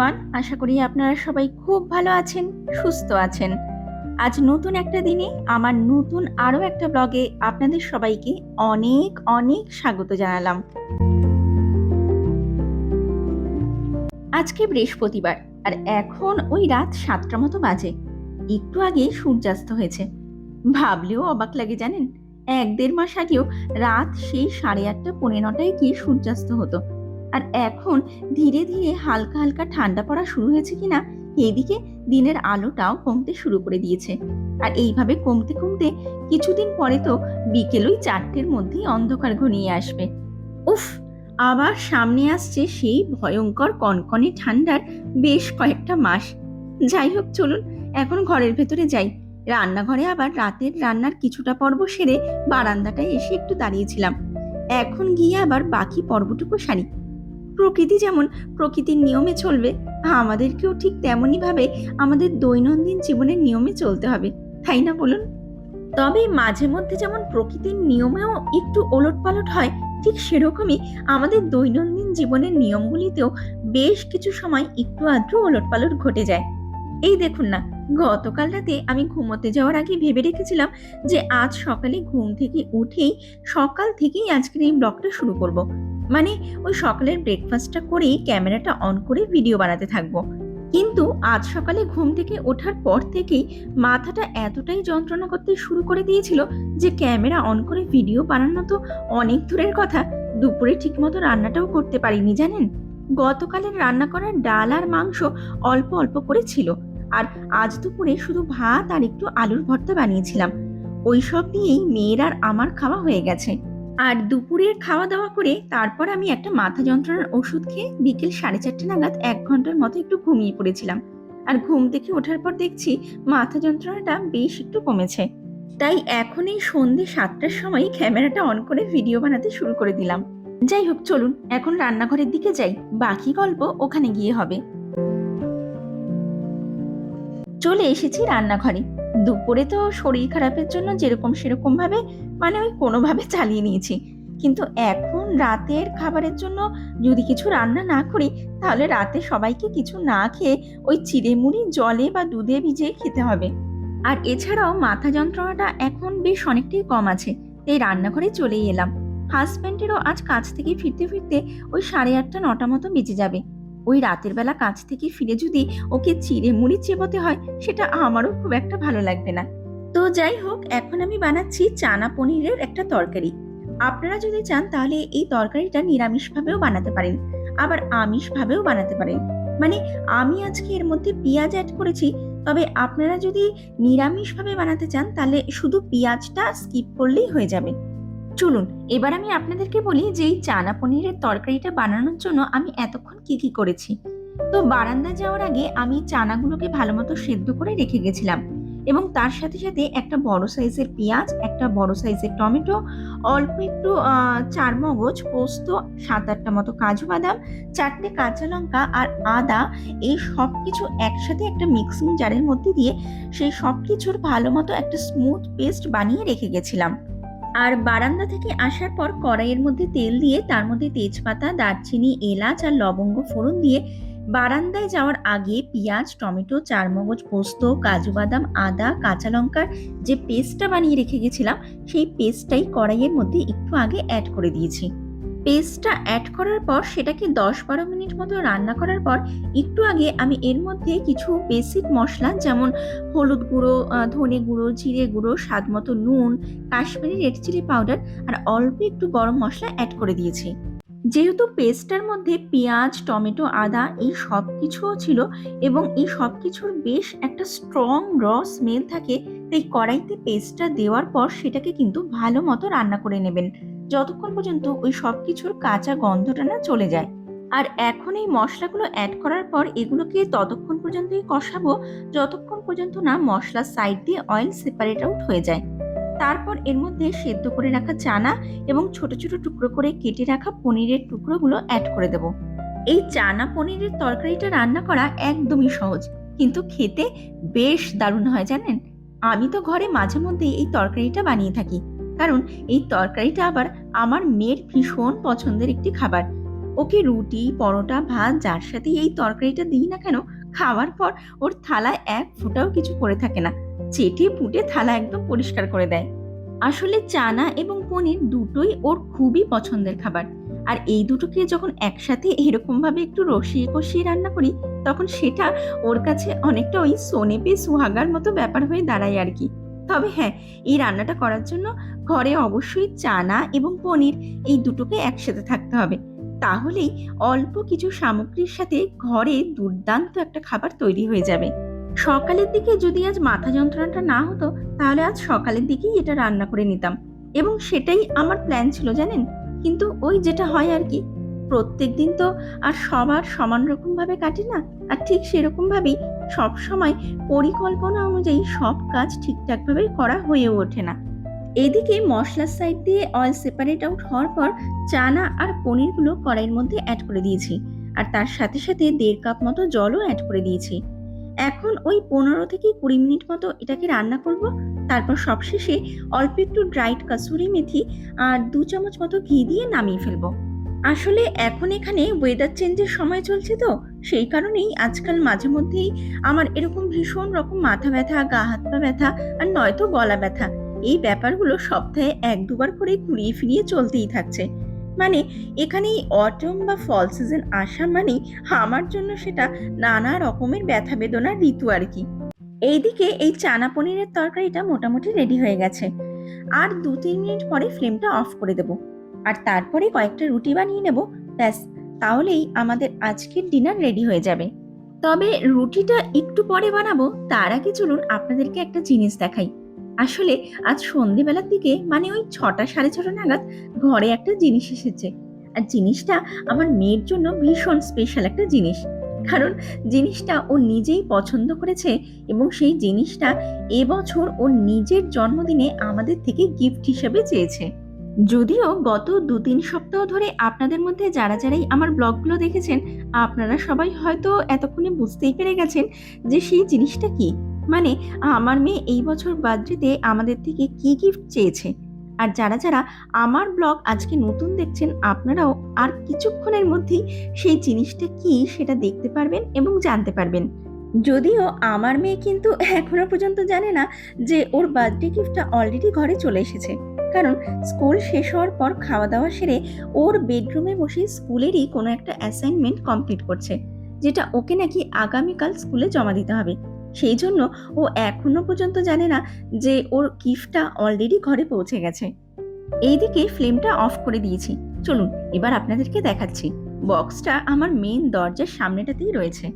Everyone আশা করি আপনারা সবাই খুব ভালো আছেন, সুস্থ আছেন। আজ নতুন একটা দিনে আমার নতুন আরও একটা ব্লগে আপনাদের সবাইকে অনেক অনেক স্বাগত জানালাম। আজকে বৃহস্পতিবার, আর এখন ওই রাত সাতটা মতো বাজে। একটু আগে সূর্যাস্ত হয়েছে। ভাবলেও অবাক লাগে জানেন? এক দেড় মাস আগেও রাত সেই সাড়ে আটটা, পৌনে নটায় গিয়ে সূর্যাস্ত হতো। আর এখন ধীরে ধীরে হালকা হালকা ঠান্ডা পড়া শুরু হয়েছে কিনা, এদিকে দিনের আলোটাও কমতে শুরু করে দিয়েছে। আর এইভাবে কমতে কমতে কিছুদিন পরে তো বিকেল ওই চারটের মধ্যেই অন্ধকার ঘনিয়ে আসবে। উফ, আবার সামনে আসছে সেই ভয়ঙ্কর কনকনে ঠান্ডার বেশ কয়েকটা মাস। যাই হোক, চলুন, এখন ঘরের ভেতরে যাই। রান্নাঘরে আবার রাতের রান্নার কিছুটা পর্ব সেরে বারান্দাটায় এসে একটু দাঁড়িয়েছিলাম। এখন গিয়ে আবার বাকি পর্বটুকু সারি। প্রকৃতি যেমন প্রকৃতির নিয়মে চলবে, আমাদেরকেও ঠিক তেমনই ভাবে আমাদের দৈনন্দিন জীবনের নিয়মে চলতে হবে, তাই না বলুন তবে মাঝে মধ্যে যেমন প্রকৃতির নিয়মেও একটু ওলট পালট হয়, ঠিক সেরকমই আমাদের দৈনন্দিন জীবনের নিয়মগুলিতেও বেশ কিছু সময় একটু আধটু ওলট পালট ঘটে যায় এই দেখুন না, গতকাল রাতে আমি ঘুমোতে যাওয়ার আগে ভেবে রেখেছিলাম যে আজ সকালে ঘুম থেকে উঠেই সকাল থেকেই আজকের এই ব্লগটা শুরু করব। মানে ওই সকালের ব্রেকফাস্টটা করেই ক্যামেরাটা অন করে ভিডিও বানাতে থাকব। কিন্তু আজ সকালে ঘুম থেকে ওঠার পর থেকেই মাথাটা এতটাই যন্ত্রণা করতে শুরু করে দিয়েছিল যে ক্যামেরা অন করে ভিডিও বানানো তো অনেক দূরের কথা, দুপুরে ঠিকমতো রান্নাটাও করতে পারিনি জানেন? গতকালের রান্না করার ডাল আর মাংস অল্প অল্প করে ছিল, আর আজ দুপুরে শুধু ভাত আর একটু আলুর ভর্তা বানিয়েছিলাম। ওই সব দিয়েই মেয়ের আর আমার খাওয়া হয়ে গেছে। আর দুপুরের খাওয়া দাওয়া করে তারপর আমি একটা মাথা যন্ত্রণার ওষুধ খেয়ে বিকেল সাড়ে চারটে নাগাদ এক ঘণ্টার মতো একটু ঘুমিয়ে পড়েছিলাম। আর ঘুম থেকে ওঠার পর দেখছি মাথা যন্ত্রণাটা বেশ একটু কমেছে। তাই এখন এই সন্ধে সাতটার সময় ক্যামেরাটা অন করে ভিডিও বানাতে শুরু করে দিলাম। যাই হোক, চলুন, এখন রান্নাঘরের দিকে যাই। বাকি গল্প ওখানে গিয়ে হবে। চলে এসেছি রান্নাঘরে। দুপুরে তো শরীর খারাপের জন্য যেরকম সেরকম ভাবে মানে ওই কোনোভাবে চালিয়ে নিয়েছি। কিন্তু এখন রাতের খাবারের জন্য যদি কিছু রান্না না করি, তাহলে রাতে সবাইকে কিছু না খেয়ে ওই চিড়ে মুড়ি জলে বা দুধে ভিজিয়ে খেতে হবে। আর এছাড়াও মাথা যন্ত্রণাটা এখন বেশ অনেকটাই কম আছে। তাই রান্নাঘরে চলেই এলাম। হাজব্যান্ডেরও আজ কাজ থেকে ফিরতে ফিরতে ওই সাড়ে আটটা, নটা মতো বেজে যাবে। ওই রাতের বেলা কাজ থেকে ফিরে যদি ওকে চিড়ে মুড়ি চেবোতে হয়, সেটা আমারও খুব একটা ভালো লাগবে না। তো যাই হোক, এখন আমি বানাচ্ছি চানা পনিরের একটা তরকারি। আপনারা যদি চান, তাহলে এই তরকারিটা নিরামিষভাবেও বানাতে পারেন। আবার আমিষভাবেও বানাতে পারেন। মানে আমি আজকে এর মধ্যে পেঁয়াজ অ্যাড করেছি, তবে আপনারা যদি নিরামিষভাবে বানাতে চান, তাহলে শুধু পেঁয়াজটা স্কিপ করলেই হয়ে যাবে। চলুন, এবার আমি আপনাদেরকে বলি যে এই চানা পনিরের তরকারিটা বানানোর জন্য আমি এতক্ষণ কি কি করেছি। তো বারান্দা যাওয়ার আগে আমি চানাগুলোকে ভালো মতো সেদ্ধ করে রেখে গেছিলাম এবং তার সাথে সাথে একটা বড় সাইজের পেঁয়াজ, একটা বড় সাইজের টমেটো, অল্প একটু চার মগজ পোস্ত সাত আটটা মতো কাজু বাদাম, চারটে কাঁচা লঙ্কা আর আদা, এই সব কিছু একসাথে একটা মিক্সিং জারের মধ্যে দিয়ে সেই সব কিছুর ভালো মতো একটা স্মুথ পেস্ট বানিয়ে রেখে গেছিলাম। আর বারান্দা থেকে আসার পর কড়াইয়ের মধ্যে তেল দিয়ে, তার মধ্যে তেজপাতা, দারচিনি, এলাচ আর লবঙ্গ ফোড়ন দিয়ে বারান্দায় যাওয়ার আগে পেঁয়াজ, টমেটো, চারমগজ পোস্ত, কাজু বাদাম, আদা, কাঁচা লঙ্কার যে পেস্টটা বানিয়ে রেখে গেছিলাম, সেই পেস্টটাই কড়াইয়ের মধ্যে একটু আগে অ্যাড করে দিয়েছি। পেস্টটা অ্যাড করার পর সেটাকে দশ বারো মিনিট মতো রান্না করার পর একটু আগে আমি এর মধ্যে কিছু বেসিক মশলা যেমন হলুদ গুঁড়ো ধনে গুঁড়ো, জিরে গুঁড়ো, স্বাদ মতো নুন, কাশ্মীরি রেড চিলি পাউডার আর অল্প একটু গরম মশলা অ্যাড করে দিয়েছি। যেহেতু পেস্টটার মধ্যে পেঁয়াজ, টমেটো, আদা এই সব কিছুও ছিল এবং এই সব কিছুর বেশ একটা স্ট্রং র স্মেল থাকে, তাই কড়াইতে পেস্টটা দেওয়ার পর সেটাকে কিন্তু ভালো মতো রান্না করে নেবেন। যতক্ষণ পর্যন্ত ওই সব কিছুর কাঁচা গন্ধটা না চলে যায়। আর এখন এই মশলাগুলো অ্যাড করার পর এগুলোকে ততক্ষণ পর্যন্তই কষাবো, যতক্ষণ পর্যন্ত না মশলার সাইড দিয়ে অয়েল সেপারেট আউট হয়ে যায়। তারপর এর মধ্যে সেদ্ধ করে রাখা চানা এবং ছোট ছোট টুকরো করে কেটে রাখা পনিরের টুকরোগুলো অ্যাড করে দেব। এই চানা পনিরের তরকারিটা রান্না করা একদমই সহজ, কিন্তু খেতে বেশ দারুণ হয় জানেন। আমি তো ঘরে মাঝে মধ্যে এই তরকারিটা বানিয়ে থাকি। কারণ এই তরকারিটা আবার আমার মেয়ের ভীষণ পছন্দের একটি খাবার। ওকে রুটি, পরোটা, ভাত যার সাথে এই তরকারিটা দিই না কেন, খাওয়ার পর ওর থালায় এক ফোঁটাও কিছু পড়ে থাকে না। চেটে পুটে থালা একদম পরিষ্কার করে দেয়। আসলে চানা এবং পনির দুটোই ওর খুবই পছন্দের খাবার। আর এই দুটোকে যখন একসাথে এরকম ভাবে একটু রসিয়ে কষিয়ে রান্না করি, তখন সেটা ওর কাছে অনেকটা ওই সোনেপে সুহাগার মতো ব্যাপার হয়ে দাঁড়ায় আর কি। তবে হ্যাঁ এই রান্নাটা করার জন্য ঘরে অবশ্যই চানা এবং পনির এই দুটোকে একসাথে থাকতে হবে। তাহলেই অল্প কিছু সামগ্রীর সাথে ঘরে দুর্দান্ত একটা খাবার তৈরি হয়ে যাবে। সকালের দিকে যদি আজ মাথা যন্ত্রণাটা না হতো, তাহলে আজ সকালের দিকেই এটা রান্না করে নিতাম। এবং সেটাই আমার প্ল্যান ছিল জানেন? কিন্তু ওই যেটা হয় আর কি প্রত্যেক দিন তো আর সবার সমান রকম ভাবে কাটে না। আর ঠিক সেরকম ভাবেই সব সময় পরিকল্পনা অনুযায়ী সব কাজ ঠিকঠাক ভাবে করা হয়ে ওঠে না। এদিকে মশলার সাইড দিয়ে অয়েল সেপারেট আউট হওয়ার পর চানা আর পনিরগুলো কড়াইয়ের মধ্যে অ্যাড করে দিয়েছি। আর তার সাথে সাথে দেড় কাপ মতো জলও অ্যাড করে দিয়েছি। এখন ওই পনেরো থেকে কুড়ি মিনিট মতো এটাকে রান্না করব। তারপর সবশেষে অল্প একটু ড্রাইড কাসুরি মেথি আর দু চামচ মতো ঘি দিয়ে নামিয়ে ফেলব। আসলে এখন এখানে ওয়েদার চেঞ্জের সময় চলছে তো, সেই কারণেই আজকাল মাঝে মধ্যেই আমার এরকম ভীষণ রকম মাথা ব্যথা, গা হাত পা ব্যথা আর নয়তো গলা ব্যথা। এই ব্যাপারগুলো সপ্তাহে এক দুবার করে ঘুরিয়ে ফিরিয়ে চলতেই থাকছে। মানে এখানে এই অটম বা ফল সিজন আসা মানেই আমার জন্য সেটা নানা রকমের ব্যথা বেদনার ঋতু আর কি। এইদিকে এই চানা পনিরের তরকারিটা মোটামুটি রেডি হয়ে গেছে। আর দু তিন মিনিট পরে ফ্লেমটা অফ করে দেব। আর তারপরে কয়েকটা রুটি বানিয়ে নেব। ব্যাস, তাহলেই আমাদের আজকের ডিনার রেডি হয়ে যাবে। তবে রুটিটা একটু পরে বানাবো, তার আগে চলুন আপনাদেরকে একটা জিনিস দেখাই। আসলে আজ সন্ধেবেলার দিকে মানে ওই ছটা সাড়ে ছটা নাগাদ, ঘরে একটা জিনিস এসেছে। আর জিনিসটা আমার মেয়ের জন্য ভীষণ স্পেশাল একটা জিনিস। কারণ জিনিসটা ও নিজেই পছন্দ করেছে এবং সেই জিনিসটা এবছর ওর নিজের জন্মদিনে আমাদের থেকে গিফট হিসেবে চেয়েছে। যদিও গত দু তিন সপ্তাহ ধরে আপনাদের মধ্যে যারা যারাই আমার ব্লগগুলো দেখেছেন, আপনারা সবাই হয়তো এতক্ষণে বুঝতেই পেরে গেছেন যে সেই জিনিসটা কি। মানে আমার মেয়ে এই বছর বার্থডেতে আমাদের থেকে কি গিফট চেয়েছে। আর যারা যারা আমার ব্লগ আজকে নতুন দেখছেন, আপনারাও আর কিছুক্ষণের মধ্যেই সেই জিনিসটা কি সেটা দেখতে পারবেন এবং জানতে পারবেন। যদিও আমার মেয়ে কিন্তু এখনও পর্যন্ত জানে না যে ওর বার্থডে গিফটটা অলরেডি ঘরে চলে এসেছে। কারণ স্কুল শেষ হওয়ার পর খাওয়া দাওয়া সেরে ওর বেডরুমে বসে স্কুলেরই কোনো একটা অ্যাসাইনমেন্ট কমপ্লিট করছে, যেটা ওকে নাকি আগামীকাল স্কুলে জমা দিতে হবে। সেই জন্য ও এখনও পর্যন্ত জানে না যে ওর গিফটটা অলরেডি ঘরে পৌঁছে গেছে। এইদিকে ফ্লেমটা অফ করে দিয়েছি। চলুন, এবার আপনাদেরকে দেখাচ্ছি। বক্সটা আমার মেন দরজার সামনেটাতেই রয়েছে।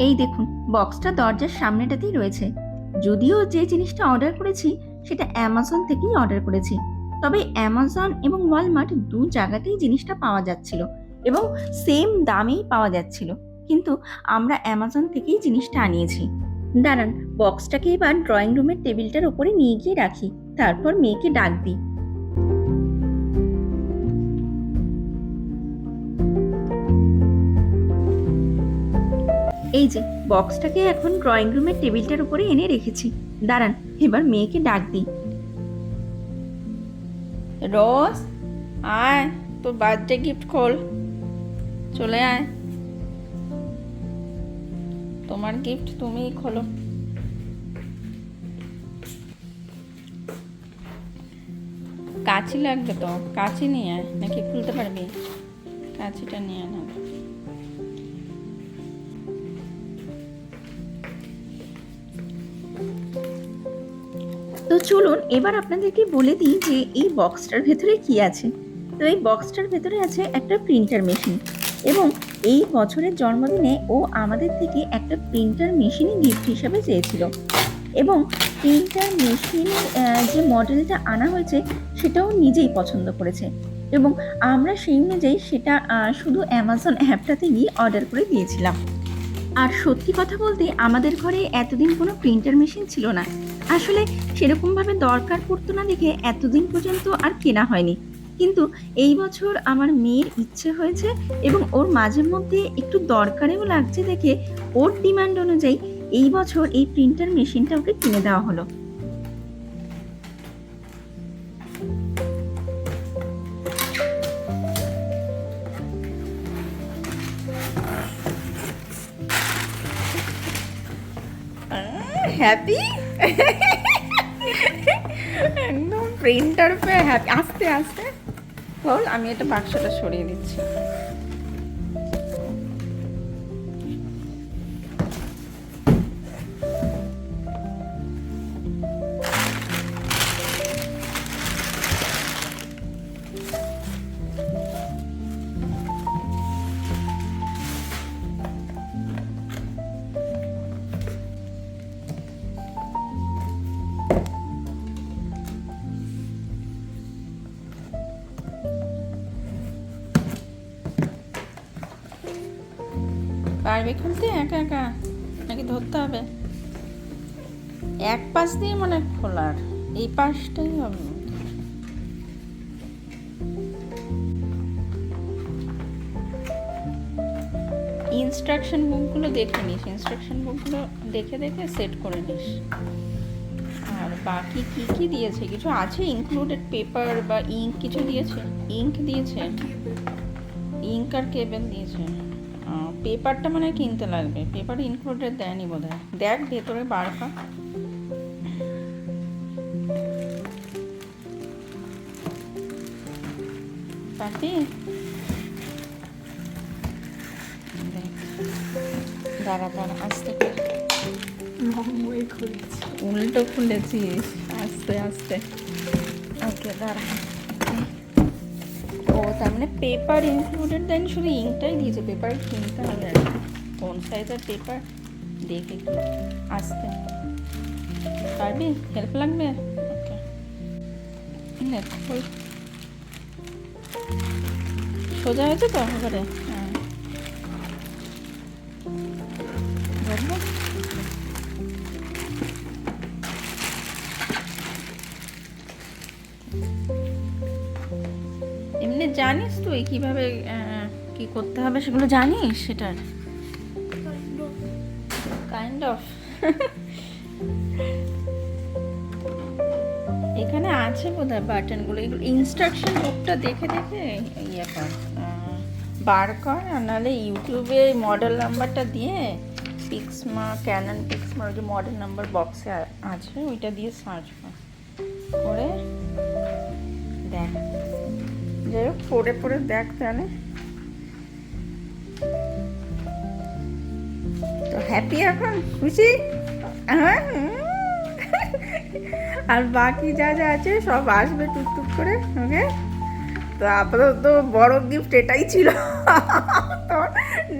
এই দেখুন বক্সটা দরজার সামনেটাতেই রয়েছে। যদিও যে জিনিসটা অর্ডার করেছি, সেটা অ্যামাজন থেকেই অর্ডার করেছি। তবে অ্যামাজন এবং ওয়ালমার্ট দু জায়গাতেই জিনিসটা পাওয়া যাচ্ছিল এবং সেম দামেই পাওয়া যাচ্ছিল। কিন্তু আমরা অ্যামাজন থেকেই জিনিসটা আনিয়েছি। দাঁড়ান বক্সটাকে এবার ড্রয়িং রুমের টেবিলটার ওপরে নিয়ে গিয়ে রাখি। তারপর মেয়েকে ডাক দিই। এই যে বক্সটাকে এখন ড্রয়িং রুমের টেবিলটার উপরে এনে রেখেছি। দাঁড়ান, এবার মেয়েকে ডাক দিই। রোজ, আয়, তোর বার্থডে গিফট খোল। চলে আয়। তোমার গিফট তুমিই খোলো। কাঁচি লাগবে তো? কাঁচি নিয়ে আয়, নাকি খুলতে পারবি? কাঁচিটা নিয়ে আয় না চলুন, এবার আপনাদেরকে বলে দিই যে এই বক্সটার ভেতরে কি আছে। তো এই বক্সটার ভেতরে আছে একটা প্রিন্টার মেশিন এবং এই বছরের জন্মদিনে ও আমাদের থেকে একটা প্রিন্টার মেশিনই গিফট হিসাবে চেয়েছিল। এবং প্রিন্টার মেশিনের যে মডেলটা আনা হয়েছে, সেটাও নিজেই পছন্দ করেছে। এবং আমরা সেই অনুযায়ী সেটা শুধু অ্যামাজন অ্যাপটাতে গিয়ে অর্ডার করে দিয়েছিলাম। আর সত্যি কথা বলতে, আমাদের ঘরে এতদিন কোনো প্রিন্টার মেশিন ছিল না। আসলে সেরকমভাবে দরকার পড়তো না দেখে এতদিন পর্যন্ত আর কেনা হয়নি। কিন্তু এই বছর আমার মেয়ের ইচ্ছে হয়েছে এবং ওর মাঝে মধ্যে একটু দরকারেও লাগছে দেখে ওর ডিমান্ড অনুযায়ী এই বছর এই প্রিন্টার মেশিনটা ওকে কিনে দেওয়া হলো। হ্যাপি? একদম প্রিন্টার পে হ্যাপি আস্তে আস্তে। বল আমি এটা বাক্সটা সরিয়ে দিচ্ছি। পারবে খুলতে? একা একা। নাকি ধরতে হবে? এক পাশ দিয়ে মানে খোলার। এই পাশটাই হবে। ইনস্ট্রাকশন বুকগুলো দেখে নিস। ইনস্ট্রাকশন বুকগুলো দেখে দেখে সেট করে নিস। আর বাকি কি কি দিয়েছে? কিছু আছে? ইনক্লুডেড পেপার বা ইঙ্ক কিছু দিয়েছে? ইঙ্ক দিয়েছে? ইঙ্ক আর কেবেল দিয়েছে। পেপারটা মানে কিনতে লাগবে। পেপার ইনক্লুডেড দেয়নি বোধ হয় দেখ ভেতরে বার কর পারবি? দেখ। দাঁড়া দাঁড়া আস্তে উল্টো খুলেছিস। আস্তে আস্তে। ওকে দাঁড়া। তার মানে পেপার ইনক্লুডেড দেন শুধু ইঙ্কটাই দিয়েছে পেপার কিনতে হবে আর কোন সাইজের পেপার দেখে কি আসতে পারবি? হেল্প লাগবে? সোজা হয়েছে তো? এবারে হ্যাঁ জানিস তুই কীভাবে কি করতে হবে সেগুলো জানিস সেটার কাইন্ড অফ এখানে আছে বোধ হয় বাটনগুলো এগুলো ইনস্ট্রাকশন বুকটা দেখে দেখে ইয়ে কর। বার কর আর নাহলে ইউটিউবে মডেল নাম্বারটা দিয়ে পিক্সমা ক্যানন পিক্সমা ওই যে মডেল নাম্বার বক্সে আছে, ওইটা দিয়ে সার্চ কর। করে দেখ। যাই হোক পড়ে পড়ে দেখ তাহলে। তো হ্যাপি এখন? খুশি? হ্যাঁ? আর বাকি যা যা আছে সব আসবে টুকটুক করে ওকে তো আপাতত বড় গিফট এটাই ছিল।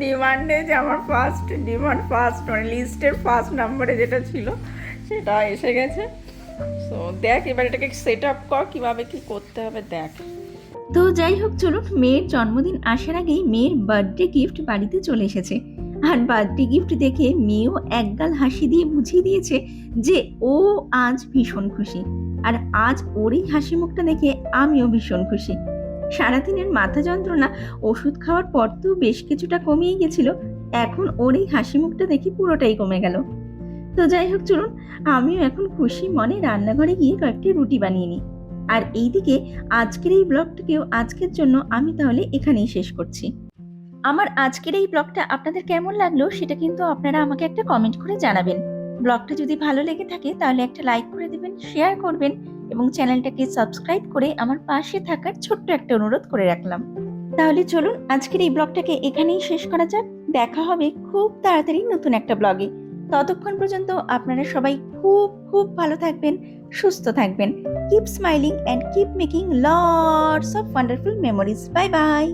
ডিমান্ডে যে আমার ফার্স্ট ডিমান্ড ফার্স্ট মানে লিস্টের ফার্স্ট নাম্বারে যেটা ছিল, সেটা এসে গেছে। সো দেখ এবার এটাকে সেট আপ কর, কীভাবে কী করতে হবে দেখ। তো যাই হোক, চলুন, মেয়ের জন্মদিন আসার আগেই মেয়ের বার্থডে গিফট বাড়িতে চলে এসেছে। আর বার্থডে গিফট দেখে মেয়েও একগাল হাসি দিয়ে বুঝিয়ে দিয়েছে যে ও আজ ভীষণ খুশি। আর আজ ওর এই হাসি মুখটা দেখে আমিও ভীষণ খুশি। সারাদিনের মাথা যন্ত্রণা, ওষুধ খাওয়ার পর তো বেশ কিছুটা কমিয়ে গেছিল, এখন ওর এই হাসি মুখটা দেখে পুরোটাই কমে গেল। তো যাই হোক, চলুন, আমিও এখন খুশি মনে রান্নাঘরে গিয়ে কয়েকটি রুটি বানিয়ে নিই। আর এইদিকে আজকের এই ব্লগটাকেও আজকের জন্য আমি তাহলে এখানেই শেষ করছি। আমার আজকের এই ব্লগটা আপনাদের কেমন লাগল সেটা কিন্তু আপনারা আমাকে একটা কমেন্ট করে জানাবেন। ব্লগটা যদি ভালো লেগে থাকে তাহলে একটা লাইক করে দিবেন শেয়ার করবেন এবং চ্যানেলটাকে সাবস্ক্রাইব করে আমার পাশে থাকার ছোট্ট একটা অনুরোধ করে রাখলাম। তাহলে চলুন আজকের এই ব্লগটাকে এখানেই শেষ করা যাক। দেখা হবে খুব তাড়াতাড়ি নতুন একটা ব্লগে। ততক্ষণ পর্যন্ত আপনারা সবাই খুব খুব ভালো থাকবেন। সুস্থ থাকবেন। Keep smiling and keep making lots of wonderful memories bye bye